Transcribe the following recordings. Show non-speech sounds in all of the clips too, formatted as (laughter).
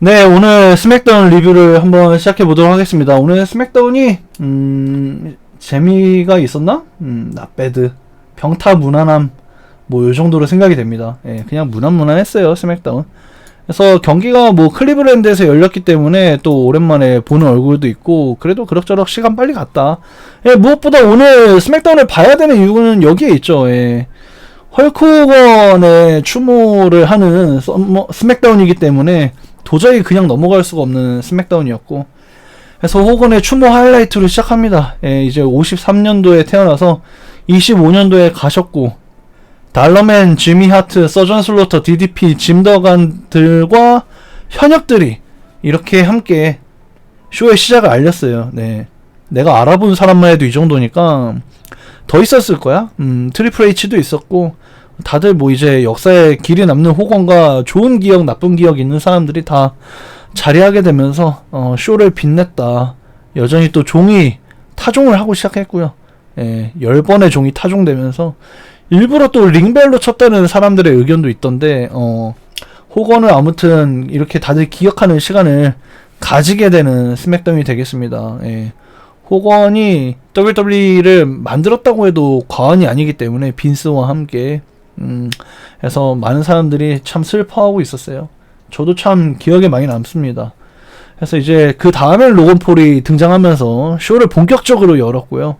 네, 오늘 스맥다운 리뷰를 한번 시작해 보도록 하겠습니다. 오늘 스맥다운이 음, 재미가 있었나? 음, 나배드 병타 무난함 뭐 요 정도로 생각이 됩니다. 예, 그냥 무난무난했어요 스맥다운. 그래서 경기가 뭐 클리브랜드에서 열렸기 때문에 또 오랜만에 보는 얼굴도 있고 그래도 그럭저럭 시간 빨리 갔다. 예, 무엇보다 오늘 스맥다운을 봐야 되는 이유는 여기에 있죠. 예. 헐크 호건의 추모를 하는 스맥다운이기 때문에 도저히 그냥 넘어갈 수가 없는 스맥다운이었고 그래서 호건의 추모 하이라이트로 시작합니다. 예, 이제 53년도에 태어나서 25년도에 가셨고 달러맨, 지미 하트, 서전 슬로터, DDP, 짐더간들과 현역들이 이렇게 함께 쇼의 시작을 알렸어요. 네. 내가 알아본 사람만 해도 이 정도니까 더 있었을 거야. 음, 트리플 H도 있었고 다들 뭐 이제 역사에 길이 남는 호건과 좋은 기억, 나쁜 기억 있는 사람들이 다 자리하게 되면서 어, 쇼를 빛냈다. 여전히 또 종이 타종을 하고 시작했고요. 예, 10번의 종이 타종되면서 일부러 또 링벨로 쳤다는 사람들의 의견도 있던데 어, 호건을 아무튼 이렇게 다들 기억하는 시간을 가지게 되는 스맥다운이 되겠습니다. 예. 호건이 WWE를 만들었다고 해도 과언이 아니기 때문에 빈스와 함께 음, 해서 많은 사람들이 참 슬퍼하고 있었어요. 저도 참 기억에 많이 남습니다. 그래서 이제 그 다음에 로건 폴이 등장하면서 쇼를 본격적으로 열었고요.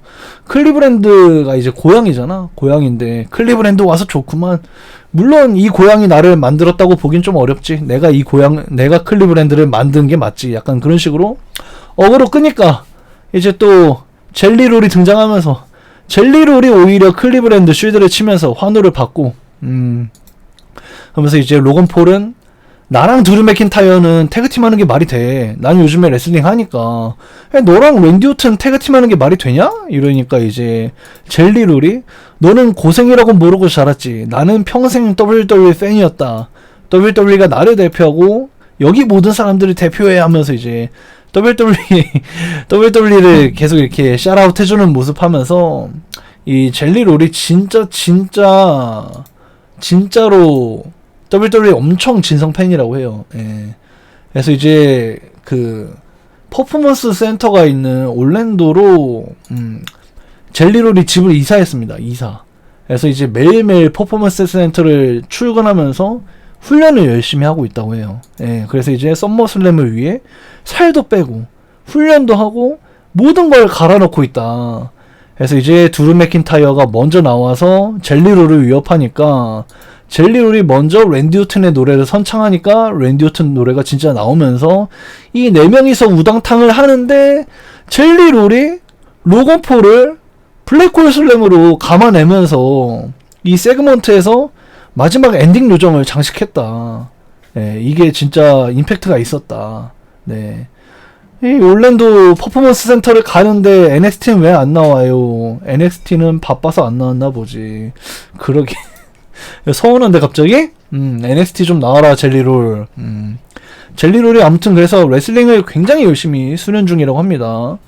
클리브랜드가 이제 고향이잖아. 고향인데 클리브랜드 와서 좋구만. 물론 이 고향이 나를 만들었다고 보긴 좀 어렵지. 내가 이 고향, 내가 클리브랜드를 만든 게 맞지. 약간 그런 식으로 어그로 끄니까 이제 또 젤리롤이 등장하면서 젤리롤이 오히려 클리브랜드 쉴드를 치면서 환호를 받고 음 그러면서 이제 로건 폴은 나랑 드루 맥킨타이어는 태그팀 하는 게 말이 돼. 난 요즘에 레슬링 하니까. 야, 너랑 랜디 오튼 태그팀 하는 게 말이 되냐? 이러니까 이제 젤리롤이 너는 고생이라고 모르고 자랐지. 나는 평생 WWE 팬이었다. WWE가 나를 대표하고 여기 모든 사람들을 대표해 하면서 이제 WWE (laughs) WWE를 계속 이렇게 샤라웃 해주는 모습 하면서 이 젤리 롤이 진짜 진짜 진짜로 WWE 엄청 진성 팬이라고 해요. 예. 그래서 이제 그 퍼포먼스 센터가 있는 올랜도로 음, 젤리롤이 집을 이사했습니다. 이사. 그래서 이제 매일매일 퍼포먼스 센터를 출근하면서 훈련을 열심히 하고 있다고 해요. 예. 그래서 이제 썸머슬램을 위해 살도 빼고 훈련도 하고 모든 걸 갈아넣고 있다. 그래서 이제 두루 맥킨타이어가 먼저 나와서 젤리롤을 위협하니까 젤리롤이 먼저 랜디 오튼의 노래를 선창하니까 랜디 오튼 노래가 진짜 나오면서 이 네 명이서 우당탕을 하는데 젤리롤이 로건 폴을 블랙홀 슬램으로 감아내면서 이 세그먼트에서 마지막 엔딩 요정을 장식했다. 네, 이게 진짜 임팩트가 있었다. 네. 이 올랜도 퍼포먼스 센터를 가는데 NXT는 왜 안 나와요? NXT는 바빠서 안 나왔나 보지. 그러게. (laughs) 서운한데 갑자기? 음, NXT 좀 나와라 젤리롤. 음. 젤리롤이 아무튼 그래서 레슬링을 굉장히 열심히 수련 중이라고 합니다.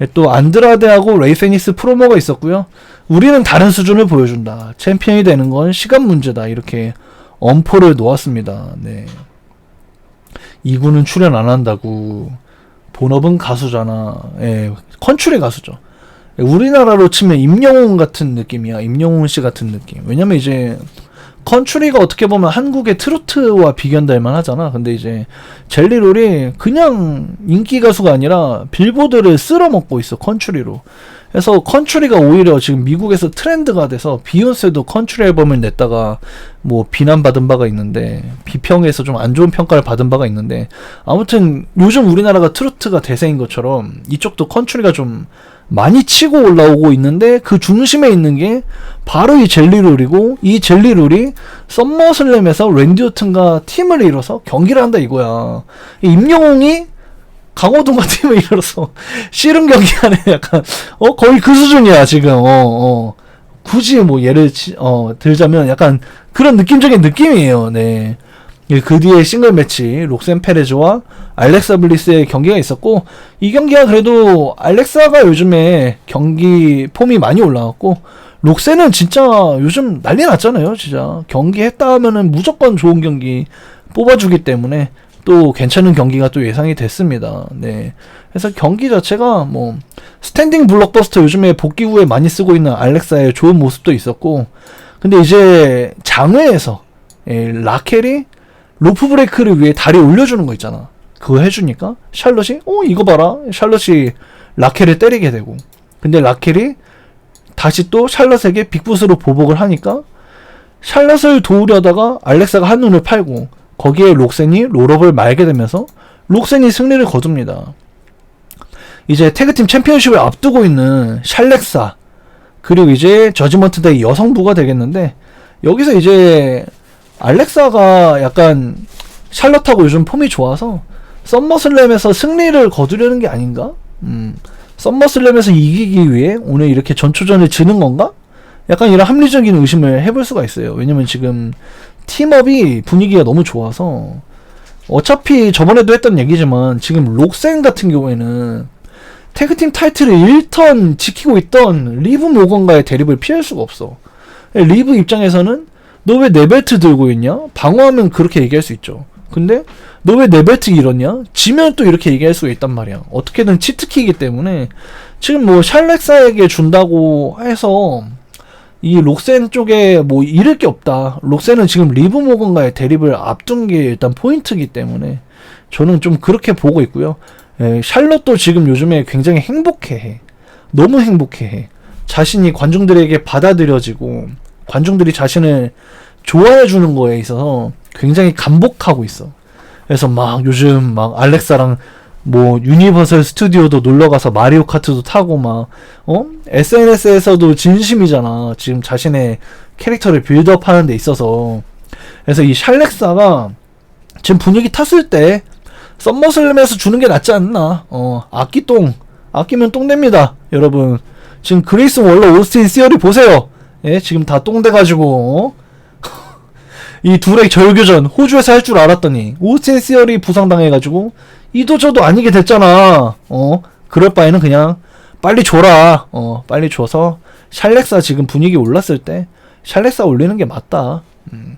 예, 또 안드라데하고 레이 페니스 프로모가 있었고요. 우리는 다른 수준을 보여준다. 챔피언이 되는 건 시간 문제다. 이렇게 엄포를 놓았습니다. 네. 이구는 출연 안 한다고. 본업은 가수잖아. 예, 컨츄리 가수죠. 예, 우리나라로 치면 임영웅 같은 느낌이야. 임영웅 씨 같은 느낌. 왜냐면 이제 컨츄리가 어떻게 보면 한국의 트로트와 비견될 만하잖아. 근데 이제 젤리롤이 그냥 인기 가수가 아니라 빌보드를 쓸어먹고 있어. 컨츄리로. 그래서 컨츄리가 오히려 지금 미국에서 트렌드가 돼서 비욘세도 컨츄리 앨범을 냈다가 뭐 비난받은 바가 있는데 비평에서 좀 안 좋은 평가를 받은 바가 있는데 아무튼 요즘 우리나라가 트로트가 대세인 것처럼 이쪽도 컨츄리가 좀 많이 치고 올라오고 있는데 그 중심에 있는 게 바로 이 젤리롤이고 이 젤리롤이 썸머슬램에서 랜디 오튼과 팀을 이뤄서 경기를 한다 이거야. 이 임영웅이 강호동과 팀을 이뤄서 씨름 경기하는 약간 어 거의 그 수준이야 지금 어 어. 굳이 뭐 예를 치, 어 들자면 약간 그런 느낌적인 느낌이에요. 네. 예, 그 뒤에 싱글 매치 록센 페레즈와 알렉사 블리스의 경기가 있었고 이 경기가 그래도 알렉사가 요즘에 경기 폼이 많이 올라왔고 록센은 진짜 요즘 난리 났잖아요 진짜 경기 했다 하면은 무조건 좋은 경기 뽑아주기 때문에 또 괜찮은 경기가 또 예상이 됐습니다. 네. 그래서 경기 자체가 뭐 스탠딩 블록버스터 요즘에 복귀 후에 많이 쓰고 있는 알렉사의 좋은 모습도 있었고 근데 이제 장외에서 예, 라켈이 로프 브레이크를 위해 다리 올려주는 거 있잖아. 그거 해주니까 샬럿이 어 이거 봐라 샬럿이 라켈을 때리게 되고 근데 라켈이 다시 또 샬럿에게 빅붓으로 보복을 하니까 샬럿을 도우려다가 알렉사가 한눈을 팔고 거기에 록센이 롤업을 말게 되면서 록센이 승리를 거둡니다. 이제 태그팀 챔피언십을 앞두고 있는 샬렉사 그리고 이제 저지먼트 데이 여성부가 되겠는데 여기서 이제 알렉사가 약간 샬럿하고 요즘 폼이 좋아서 썸머슬램에서 승리를 거두려는 게 아닌가? 음, 썸머슬램에서 이기기 위해 오늘 이렇게 전초전을 지는 건가? 약간 이런 합리적인 의심을 해볼 수가 있어요. 왜냐면 지금 팀업이 분위기가 너무 좋아서 어차피 저번에도 했던 얘기지만 지금 록센 같은 경우에는 태그팀 타이틀을 1턴 지키고 있던 리브 모건과의 대립을 피할 수가 없어. 리브 입장에서는 너 왜 내 벨트 들고 있냐? 방어하면 그렇게 얘기할 수 있죠. 근데 너 왜 내 벨트 잃었냐? 지면 또 이렇게 얘기할 수가 있단 말이야. 어떻게든 치트키이기 때문에 지금 뭐 샬렉사에게 준다고 해서 이 록센 쪽에 뭐 잃을 게 없다. 록센은 지금 리브 모건과의 대립을 앞둔 게 일단 포인트이기 때문에 저는 좀 그렇게 보고 있고요. 에, 샬롯도 지금 요즘에 굉장히 행복해해. 너무 행복해해. 자신이 관중들에게 받아들여지고 관중들이 자신을 좋아해 주는 거에 있어서 굉장히 감복하고 있어. 그래서 막 요즘 막 알렉사랑 뭐 유니버설 스튜디오도 놀러 가서 마리오 카트도 타고 막 어? SNS에서도 진심이잖아. 지금 자신의 캐릭터를 빌드업 하는 데 있어서. 그래서 이 샬렉사가 지금 분위기 탔을 때 썸머슬램에서 주는 게 낫지 않나. 어, 악기 똥. 아끼면 똥 됩니다. 여러분. 지금 그레이스 월러 오스틴 시어리 보세요. 예, 지금 다 똥 돼가지고. 어? (laughs) 이 둘의 절교전 호주에서 할 줄 알았더니 오스틴 시어리 부상당해가지고 이도 저도 아니게 됐잖아. 어, 그럴 바에는 그냥 빨리 줘라. 어, 빨리 줘서 샬렉사 지금 분위기 올랐을 때 샬렉사 올리는 게 맞다. 음.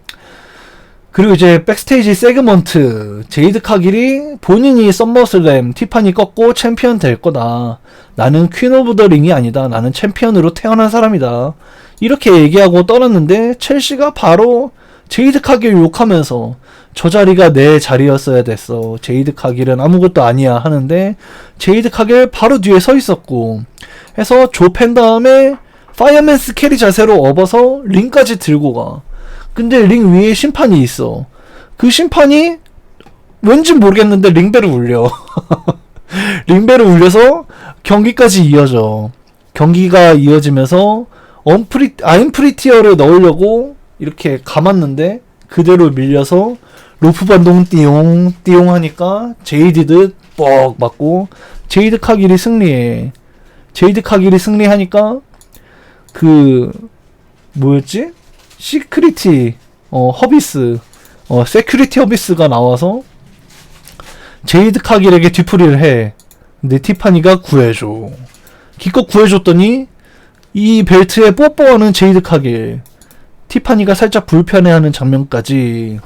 그리고 이제 백스테이지 세그먼트 제이드 카길이 본인이 썸머슬램 티파니 꺾고 챔피언 될 거다. 나는 퀸 오브 더 링이 아니다. 나는 챔피언으로 태어난 사람이다. 이렇게 얘기하고 떠났는데 첼시가 바로 제이드 카길 욕하면서 저 자리가 내 자리였어야 됐어. 제이드 카길은 아무것도 아니야 하는데 제이드 카길 바로 뒤에 서 있었고 해서 조팬 다음에 파이어맨스 캐리 자세로 업어서 링까지 들고 가. 근데 링 위에 심판이 있어. 그 심판이 왠지 모르겠는데 링벨을 울려. (laughs) 링벨을 울려서 경기까지 이어져. 경기가 이어지면서 언프리 아임프리티어를 넣으려고 이렇게 감았는데 그대로 밀려서 로프 반동 띠용 띠용 하니까 제이디드 뻑 맞고 제이드 카길이 승리해. 제이드 카길이 승리하니까 그 뭐였지? 시크리티 어 허비스 어 세큐리티 허비스가 나와서 제이드 카길에게 뒤풀이를 해. 근데 티파니가 구해줘. 기껏 구해줬더니 이 벨트에 뽀뽀하는 제이드 카길. 티파니가 살짝 불편해하는 장면까지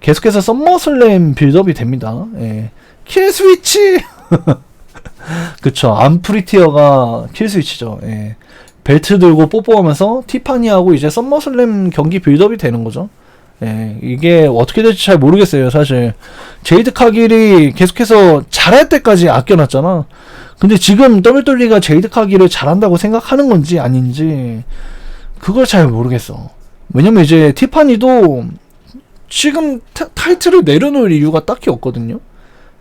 계속해서 썸머슬램 빌드업이 됩니다. 예. 킬 스위치! (laughs) 그쵸. 암프리티어가 킬 스위치죠. 예. 벨트 들고 뽀뽀하면서 티파니하고 이제 썸머슬램 경기 빌드업이 되는 거죠. 예, 이게 어떻게 될지 잘 모르겠어요, 사실. 제이드 카길이 계속해서 잘할 때까지 아껴놨잖아. 근데 지금 WWE가 제이드 카길을 잘한다고 생각하는 건지 아닌지, 그걸 잘 모르겠어. 왜냐면 이제 티파니도 지금 타, 타이틀을 내려놓을 이유가 딱히 없거든요.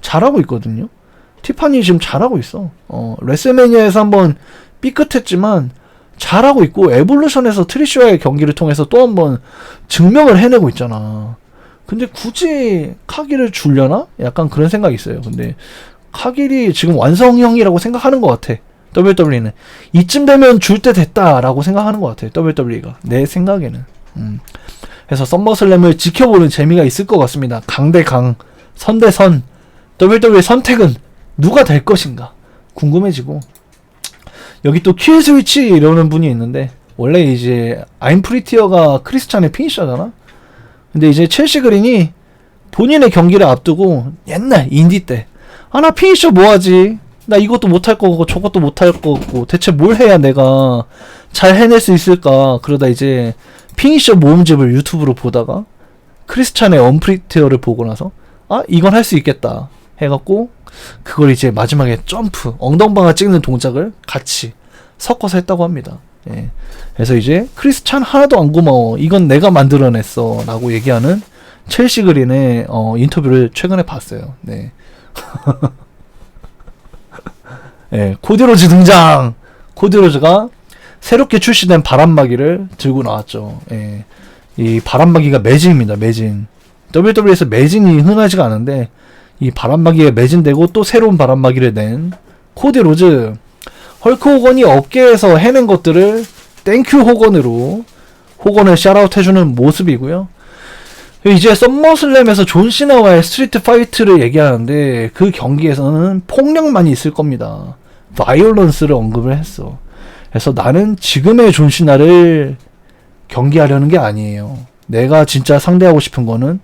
잘하고 있거든요. 티파니 지금 잘하고 있어. 어, 레슬매니아에서 한번 삐끗했지만 잘하고 있고 에볼루션에서 트리쉬와의 경기를 통해서 또 한번 증명을 해내고 있잖아. 근데 굳이 카길을 줄려나? 약간 그런 생각이 있어요. 근데 카길이 지금 완성형이라고 생각하는 것 같아. WWE는 이쯤 되면 줄 때 됐다라고 생각하는 것 같아. WWE가 내 생각에는. 음. 그래서 썸머슬램을 지켜보는 재미가 있을 것 같습니다. 강대 강, 선대 선. WWE 선택은 누가 될 것인가 궁금해지고 여기 또 킬 스위치 이러는 분이 있는데 원래 이제 아임프리티어가 크리스찬의 피니셔잖아. 근데 이제 첼시 그린이 본인의 경기를 앞두고 옛날 인디 때 아 나 피니셔 뭐하지 나 이것도 못할 거고 저것도 못할 거고 대체 뭘 해야 내가 잘 해낼 수 있을까 그러다 이제 피니셔 모음집을 유튜브로 보다가 크리스찬의 언프리티어를 보고 나서 아 이건 할 수 있겠다 해갖고 그걸 이제 마지막에 점프 엉덩방아 찍는 동작을 같이 섞어서 했다고 합니다. 예. 그래서 이제 크리스찬 하나도 안 고마워 이건 내가 만들어냈어 라고 얘기하는 첼시 그린의 어, 인터뷰를 최근에 봤어요. 네. (laughs) 예, 코디로즈 등장! 코디로즈가 새롭게 출시된 바람막이를 들고 나왔죠. 예. 이 바람막이가 매진입니다. 매진. WWE에서 매진이 흔하지가 않은데 이 바람막이에 매진되고 또 새로운 바람막이를 낸 코디 로즈 헐크 호건이 업계에서 해낸 것들을 땡큐 호건으로 호건을 샤라웃 해주는 모습이고요. 이제 썸머슬램에서 존 시나와의 스트리트 파이트를 얘기하는데 그 경기에서는 폭력만이 있을 겁니다. 바이올런스를 언급을 했어. 그래서 나는 지금의 존 시나를 경기하려는 게 아니에요. 내가 진짜 상대하고 싶은 거는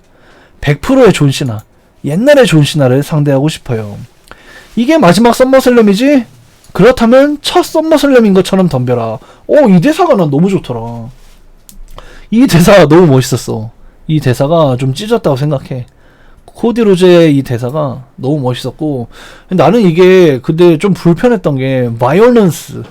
100%의 존 시나, 옛날의 존 시나를 상대하고 싶어요. 이게 마지막 썸머슬램이지? 그렇다면 첫 썸머슬램인 것처럼 덤벼라. 어, 이 대사가 난 너무 좋더라. 이 대사가 너무 멋있었어. 이 대사가 좀 찢었다고 생각해. 코디 로제의 이 대사가 너무 멋있었고 나는 이게 근데 좀 불편했던 게 바이올런스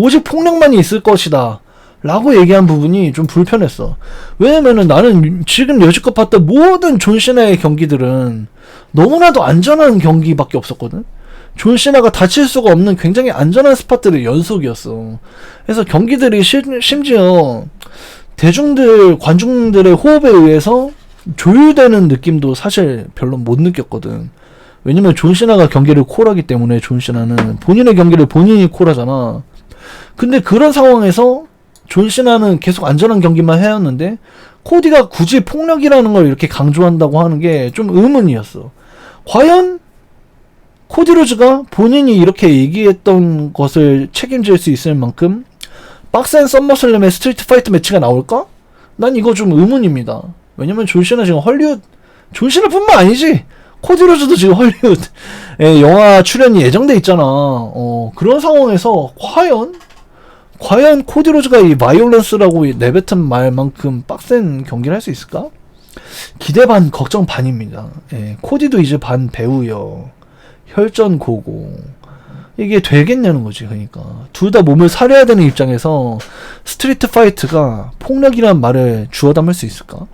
오직 폭력만이 있을 것이다 라고 얘기한 부분이 좀 불편했어 왜냐면은 나는 지금 여지껏 봤던 모든 존 시나의 경기들은 너무나도 안전한 경기밖에 없었거든 존 시나가 다칠 수가 없는 굉장히 안전한 스팟들의 연속이었어 그래서 경기들이 시, 심지어 대중들 관중들의 호흡에 의해서 조율되는 느낌도 사실 별로 못 느꼈거든. 왜냐면 존 시나가 경기를 콜하기 때문에 존 시나는 본인의 경기를 본인이 콜하잖아. 근데 그런 상황에서 존 시나는 계속 안전한 경기만 해왔는데 코디가 굳이 폭력이라는 걸 이렇게 강조한다고 하는 게 좀 의문이었어. 과연 코디 로즈가 본인이 이렇게 얘기했던 것을 책임질 수 있을 만큼 빡센 썸머슬램의 스트리트 파이트 매치가 나올까? 난 이거 좀 의문입니다. 왜냐면 존시나 지금 헐리우드 존시나뿐만 아니지 코디 로즈도 지금 헐리우드 에 영화 출연이 예정돼 있잖아. 어 그런 상황에서 과연 과연 코디 로즈가 이 바이올런스라고 내뱉은 말만큼 빡센 경기를 할 수 있을까? 기대 반 걱정 반입니다. 예, 코디도 이제 반 배우여 혈전 고고 이게 되겠냐는 거지 그러니까 둘 다 몸을 사려야 되는 입장에서 스트리트 파이트가 폭력이란 말을 주워 담을 수 있을까?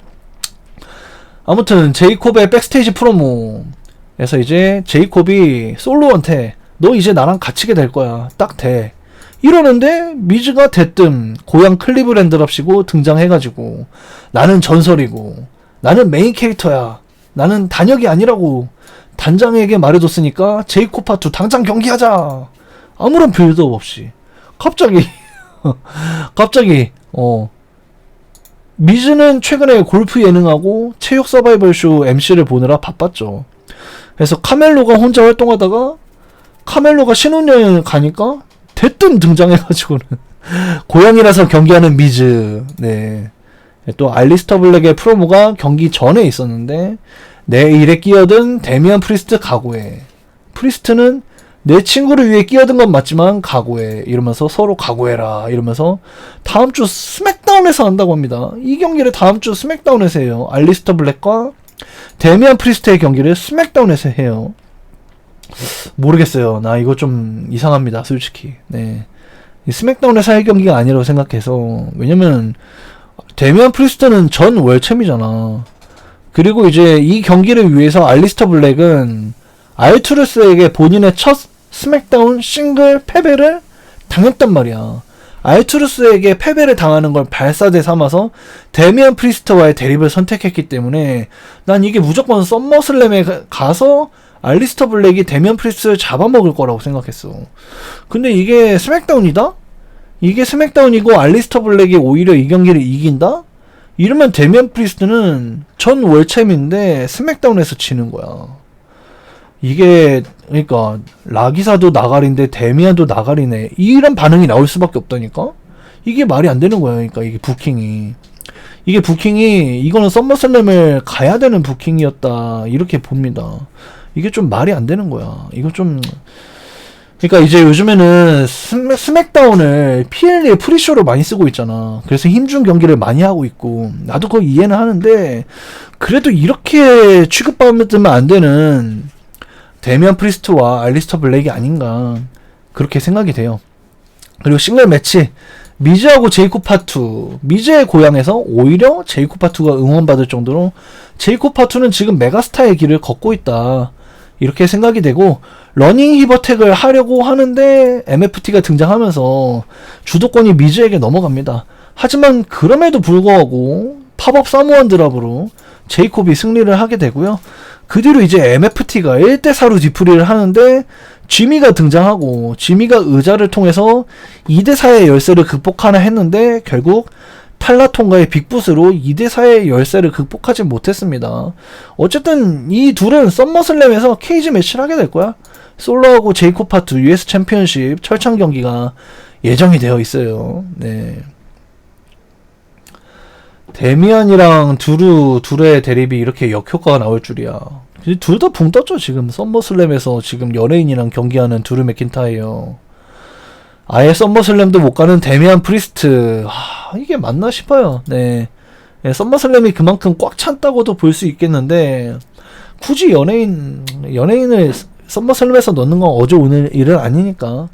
아무튼 제이콥의 백스테이지 프로모에서 이제 제이콥이 솔로한테 너 이제 나랑 갇히게 될 거야 딱 돼. 이러는데 미즈가 대뜸 고향 클리브랜드랍시고 등장해가지고 나는 전설이고 나는 메인 캐릭터야 나는 단역이 아니라고 단장에게 말해줬으니까 제이콥 파투 당장 경기하자 아무런 빌드업 없이 갑자기 (laughs) 갑자기 어 미즈는 최근에 골프 예능하고 체육 서바이벌 쇼 MC를 보느라 바빴죠. 그래서 카멜로가 혼자 활동하다가 카멜로가 신혼여행을 가니까 대뜸 등장해가지고는 (laughs) 고양이라서 경기하는 미즈. 네. 또 알리스터 블랙의 프로모가 경기 전에 있었는데 내 일에 끼어든 데미안 프리스트 각오해. 프리스트는 내 친구를 위해 끼어든 건 맞지만 각오해 이러면서 서로 각오해라 이러면서 다음 주 스맥다운에서 한다고 합니다. 이 경기를 다음 주 스맥다운에서 해요. 알리스터 블랙과 데미안 프리스트의 경기를 스맥다운에서 해요. 모르겠어요. 나 이거 좀 이상합니다. 솔직히. 네. 이 스맥다운에서 할 경기가 아니라고 생각해서 왜냐면 데미안 프리스트는 전 월챔이잖아. 그리고 이제 이 경기를 위해서 알리스터 블랙은 알투르스에게 본인의 첫 스맥다운 싱글 패배를 당했단 말이야. 알투르스에게 패배를 당하는 걸 발사대 삼아서 데미안 프리스트와의 대립을 선택했기 때문에 난 이게 무조건 썸머슬램에 가- 가서 알리스터 블랙이 데미안 프리스트를 잡아먹을 거라고 생각했어. 근데 이게 스맥다운이다? 이게 스맥다운이고 알리스터 블랙이 오히려 이 경기를 이긴다? 이러면 데미안 프리스트는 전 월챔인데 스맥다운에서 지는 거야. 이게 그러니까 라기사도 나가리인데 데미안도 나가리네 이런 반응이 나올 수밖에 없다니까 이게 말이 안 되는 거야 그러니까 이게 부킹이 이게 부킹이 이거는 썸머슬램을 가야 되는 부킹이었다 이렇게 봅니다. 이게 좀 말이 안 되는 거야. 이거 좀 그러니까 이제 요즘에는 스맥, 스맥다운을 PL의 프리쇼로 많이 쓰고 있잖아. 그래서 힘준 경기를 많이 하고 있고 나도 그거 이해는 하는데 그래도 이렇게 취급받으면 안 되는 데미안 프리스트와 알리스터 블랙이 아닌가 그렇게 생각이 돼요. 그리고 싱글 매치 미즈하고 제이콥 파투 미즈의 고향에서 오히려 제이콥 파투가 응원받을 정도로 제이콥 파투는 지금 메가스타의 길을 걷고 있다 이렇게 생각이 되고 러닝 히버텍을 하려고 하는데 MFT가 등장하면서 주도권이 미즈에게 넘어갑니다. 하지만 그럼에도 불구하고 팝업 사무원 드랍으로 제이콥이 승리를 하게 되고요. 그 뒤로 이제 MFT가 1대4로 뒤풀이를 하는데 지미가 등장하고 지미가 의자를 통해서 2대4의 열쇠를 극복하나 했는데 결국 탈라통과의 빅붓으로 2대4의 열쇠를 극복하지 못했습니다. 어쨌든 이 둘은 썸머슬램에서 케이지 매치를 하게 될 거야. 솔로하고 제이콥 파트 US 챔피언십 철창 경기가 예정이 되어 있어요. 네. 데미안이랑 두루 둘의 대립이 이렇게 역효과가 나올 줄이야. 둘 다 붕 떴죠 지금 썸머슬램에서 지금 연예인이랑 경기하는 두루 맥킨타이어. 아예 썸머슬램도 못 가는 데미안 프리스트. 하, 이게 맞나 싶어요. 네. 네, 썸머슬램이 그만큼 꽉 찼다고도 볼 수 있겠는데 굳이 연예인 연예인을 썸머슬램에서 넣는 건 어제 오늘 일은 아니니까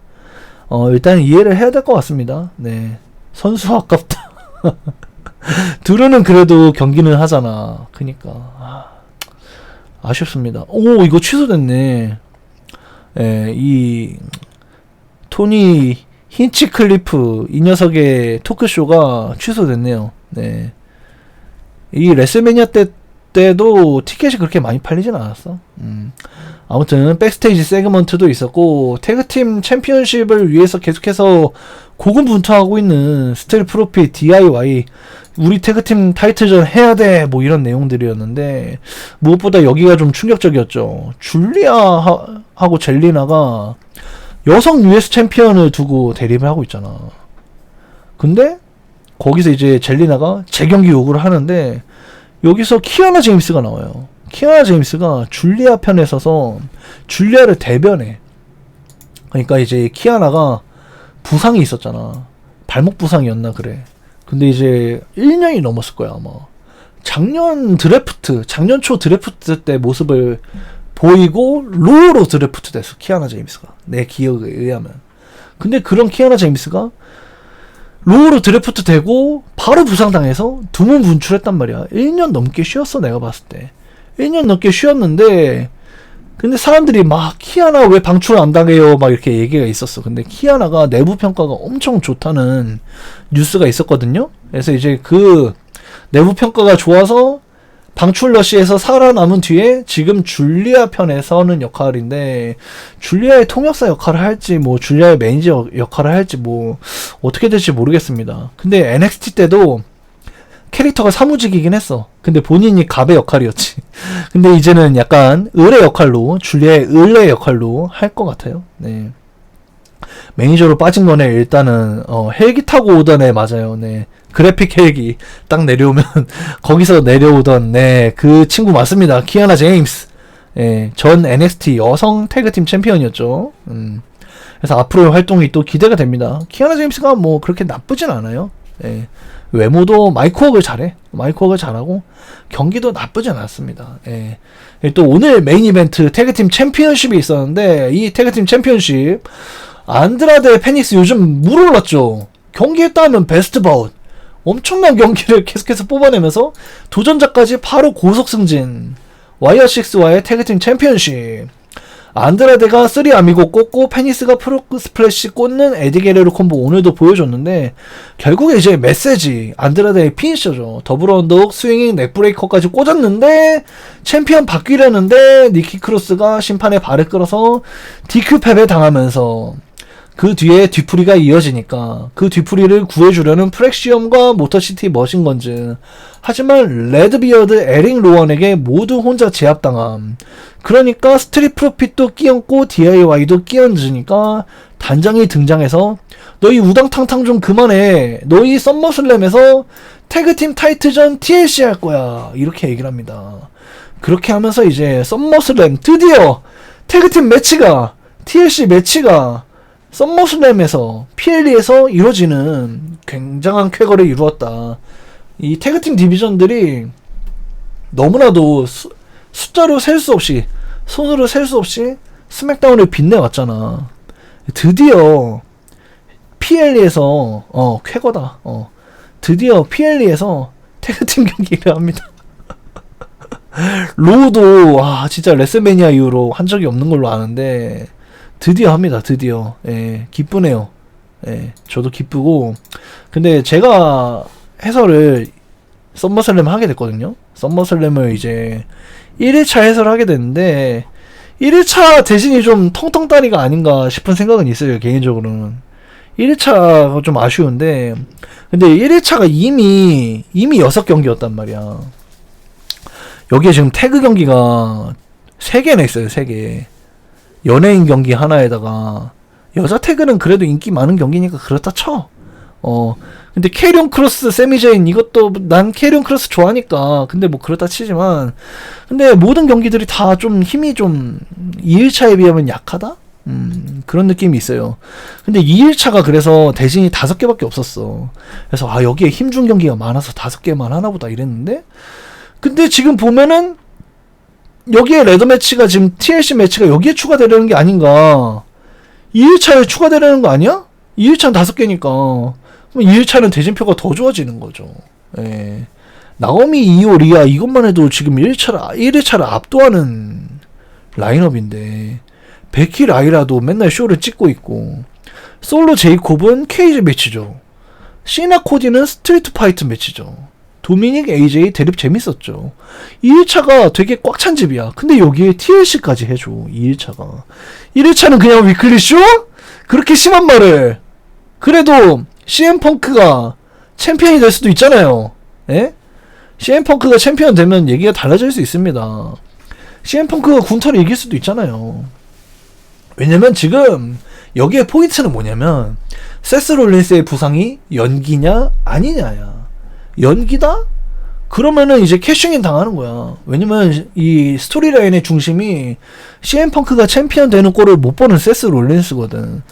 어 일단 이해를 해야 될 것 같습니다. 네. 선수 아깝다. (laughs) 두루는 그래도 경기는 하잖아. 그니까 아, 아쉽습니다. 오 이거 취소됐네. 예, 이 토니 힌치클리프 이 녀석의 토크쇼가 취소됐네요. 네. 이 레슬매니아 때 때도 티켓이 그렇게 많이 팔리진 않았어. 음. 아무튼 백스테이지 세그먼트도 있었고 태그팀 챔피언십을 위해서 계속해서 고군분투하고 있는 스틸 프로핏 DIY 우리 태그팀 타이틀전 해야 돼 뭐 이런 내용들이었는데 무엇보다 여기가 좀 충격적이었죠. 줄리아하고 젤리나가 여성 US 챔피언을 두고 대립을 하고 있잖아. 근데 거기서 이제 젤리나가 재경기 요구를 하는데 여기서 키아나 제임스가 나와요. 키아나 제임스가 줄리아 편에 서서 줄리아를 대변해. 그러니까 이제 키아나가 부상이 있었잖아. 발목 부상이었나 그래. 근데 이제 1년이 넘었을 거야 아마. 작년 드래프트, 작년 초 드래프트 때 모습을 보이고 로우로 드래프트 됐어 키아나 제임스가 내 기억에 의하면. 근데 그런 키아나 제임스가 로우로 드래프트 되고 바로 부상당해서 두문 분출했단 말이야. 1년 넘게 쉬었어 내가 봤을 때. 1년 넘게 쉬었는데 근데 사람들이 막 키아나 왜 방출 안 당해요 막 이렇게 얘기가 있었어. 근데 키아나가 내부 평가가 엄청 좋다는 뉴스가 있었거든요. 그래서 이제 그 내부 평가가 좋아서 방출 러시에서 살아남은 뒤에 지금 줄리아 편에 서는 역할인데 줄리아의 통역사 역할을 할지 뭐 줄리아의 매니저 역할을 할지 뭐 어떻게 될지 모르겠습니다. 근데 NXT 때도 캐릭터가 사무직이긴 했어. 근데 본인이 갑의 역할이었지. (laughs) 근데 이제는 약간 을의 역할로 줄리아의 을의 역할로 할 것 같아요. 네. 매니저로 빠진 거네 일단은 어, 헬기 타고 오던 애 맞아요. 네. 그래픽 헬기 딱 내려오면 (laughs) 거기서 내려오던 네 그 친구 맞습니다. 키아나 제임스. 예, 전 NXT 여성 태그팀 챔피언이었죠. 음. 그래서 앞으로의 활동이 또 기대가 됩니다. 키아나 제임스가 뭐 그렇게 나쁘진 않아요. 예. 외모도 마이크웍을 잘해. 마이크웍을 잘하고 경기도 나쁘지 않았습니다. 예. 또 오늘 메인 이벤트 태그팀 챔피언십이 있었는데 이 태그팀 챔피언십 안드라데 페닉스 요즘 물 올랐죠. 경기했다 하면 베스트 바웃. 엄청난 경기를 계속해서 뽑아내면서 도전자까지 바로 고속 승진. 와이어6와의 태그팀 챔피언십. 안드라데가 3 아미고 꽂고 페니스가 프로 스플래시 꽂는 에디게레로 콤보 오늘도 보여줬는데 결국에 이제 메시지 안드라데의 피니셔죠 더블 언덕 스윙잉 넥브레이커까지 꽂았는데 챔피언 바뀌려는데 니키 크로스가 심판의 발을 끌어서 디큐 패배 당하면서 그 뒤에 뒤풀이가 이어지니까 그 뒤풀이를 구해주려는 프렉시엄과 모터시티 머신건즈 하지만 레드비어드 에링 로원에게 모두 혼자 제압당함 그러니까 스트릿 프로핏도 끼얹고 DIY도 끼얹으니까 단장이 등장해서 너희 우당탕탕 좀 그만해 너희 썸머슬램에서 태그팀 타이틀전 TLC 할 거야. 이렇게 얘기를 합니다. 그렇게 하면서 이제 썸머슬램 드디어 태그팀 매치가 TLC 매치가 썸머슬램에서 PLE에서 이루어지는 굉장한 쾌거를 이루었다. 이 태그팀 디비전들이 너무나도 수, 숫자로 셀 수 없이 손으로 셀 수 없이 스맥다운을 빛내왔잖아. 드디어 PLE에서 어 쾌거다. 어 드디어 PLE에서 태그팀 경기를 합니다. (laughs) 로우도 와 진짜 레슬매니아 이후로 한 적이 없는 걸로 아는데 드디어 합니다. 드디어 예 기쁘네요. 예 저도 기쁘고 근데 제가 해설을 썸머슬램 하게 됐거든요. 썸머슬램을 이제 1일차 해설을 하게 됐는데 1일차 대신이 좀 텅텅다리가 아닌가 싶은 생각은 있어요. 개인적으로는 1일차가 좀 아쉬운데 근데 1일차가 이미 이미 6경기였단 말이야. 여기에 지금 태그 경기가 3개나 있어요. 3개. 연예인 경기 하나에다가 여자 태그는 그래도 인기 많은 경기니까 그렇다 쳐. 어. 근데 캐리온 크로스 세미제인 이것도 난 캐리온 크로스 좋아하니까 근데 뭐 그렇다 치지만 근데 모든 경기들이 다 좀 힘이 좀 2일차에 비하면 약하다? 음, 그런 느낌이 있어요. 근데 2일차가 그래서 대신이 다섯 개밖에 없었어. 그래서 아, 여기에 힘 준 경기가 많아서 다섯 개만 하나 보다 이랬는데 근데 지금 보면은 여기에 레더 매치가 지금 TLC 매치가 여기에 추가되려는 게 아닌가. 2일차에 추가되려는 거 아니야? 2일차는 다섯 개니까. 그럼 2일차는 대진표가 더 좋아지는 거죠. 예. 나오미, 이오, 리아 이것만 해도 지금 1차를, 1일차를 압도하는 라인업인데 베키 라이라도 맨날 쇼를 찍고 있고 솔로 제이콥은 케이지 매치죠. 시나 코디는 스트리트 파이트 매치죠. 도미닉 AJ 대립 재밌었죠. 2일차가 되게 꽉 찬 집이야. 근데 여기에 TLC까지 해줘. 2일차가. 1일차는 그냥 위클리 쇼? 그렇게 심한 말을. 그래도 CM펑크가 챔피언이 될 수도 있잖아요. 예? CM펑크가 챔피언 되면 얘기가 달라질 수 있습니다. CM펑크가 군타를 이길 수도 있잖아요. 왜냐면 지금 여기에 포인트는 뭐냐면 세스 롤린스의 부상이 연기냐 아니냐야. 연기다? 그러면은 이제 캐싱인 당하는 거야. 왜냐면 이 스토리라인의 중심이 CM 펑크가 챔피언 되는 꼴을 못 보는 세스 롤린스거든.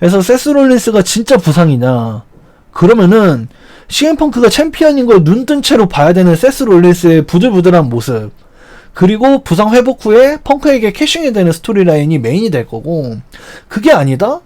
그래서 세스 롤린스가 진짜 부상이냐? 그러면은 CM 펑크가 챔피언인 걸 눈뜬 채로 봐야 되는 세스 롤린스의 부들부들한 모습. 그리고 부상 회복 후에 펑크에게 캐싱이 되는 스토리라인이 메인이 될 거고 그게 아니다?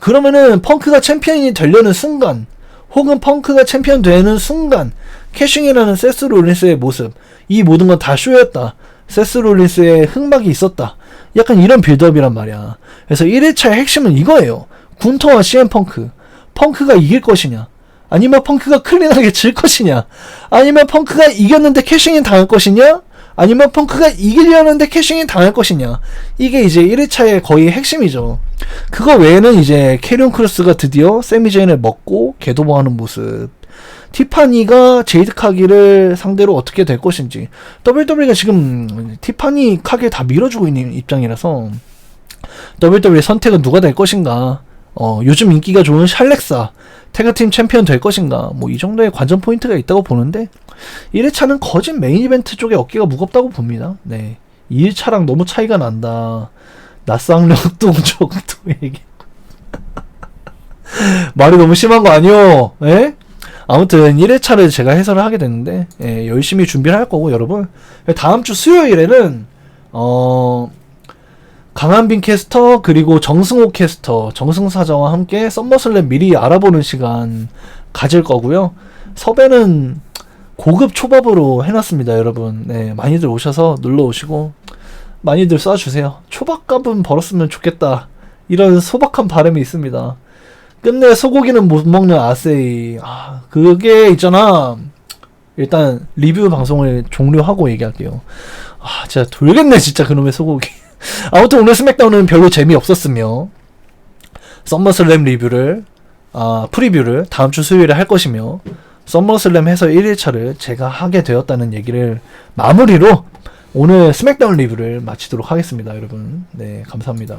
그러면은 펑크가 챔피언이 되려는 순간 혹은 펑크가 챔피언 되는 순간 캐싱이라는 세스 롤린스의 모습 이 모든 건 다 쇼였다. 세스 롤린스의 흑막이 있었다. 약간 이런 빌드업이란 말이야. 그래서 1일차의 핵심은 이거예요. 군터와 CM 펑크. 펑크가 이길 것이냐? 아니면 펑크가 클린하게 질 것이냐? 아니면 펑크가 이겼는데 캐싱인 당할 것이냐 아니면 펑크가 이기려는데 캐싱이 당할 것이냐. 이게 이제 1회차의 거의 핵심이죠. 그거 외에는 이제 캐리온 크로스가 드디어 세미제인을 먹고 개도모하는 모습. 티파니가 제이드 카기를 상대로 어떻게 될 것인지. WWE가 지금 티파니 카기를 다 밀어주고 있는 입장이라서 WWE 선택은 누가 될 것인가. 어, 요즘 인기가 좋은 샬렉사 태그팀 챔피언 될 것인가 뭐 이 정도의 관전 포인트가 있다고 보는데 1회차는 거짓 메인 이벤트 쪽에 어깨가 무겁다고 봅니다. 네. 2일차랑 너무 차이가 난다. 낯상력동 정도 (laughs) 얘기. (laughs) 말이 너무 심한 거 아니요? 예? 아무튼 1회차를 제가 해설을 하게 됐는데 예, 열심히 준비를 할 거고 여러분 다음 주 수요일에는 어 강한빈 캐스터 그리고 정승호 캐스터 정승 사자와 함께 썸머슬램 미리 알아보는 시간 가질 거고요. 섭외는 고급 초밥으로 해놨습니다, 여러분. 네, 많이들 오셔서 놀러 오시고 많이들 쏴주세요. 초밥값은 벌었으면 좋겠다. 이런 소박한 바람이 있습니다. 끝내 소고기는 못 먹는 아세이. 아, 그게 있잖아. 일단 리뷰 방송을 종료하고 얘기할게요. 아, 진짜 돌겠네, 진짜 그놈의 소고기. 아무튼 오늘 스맥다운은 별로 재미없었으며 썸머슬램 리뷰를 아, 프리뷰를 다음 주 수요일에 할 것이며 썸머슬램 해서 1일차를 제가 하게 되었다는 얘기를 마무리로 오늘 스맥다운 리뷰를 마치도록 하겠습니다, 여러분. 네, 감사합니다.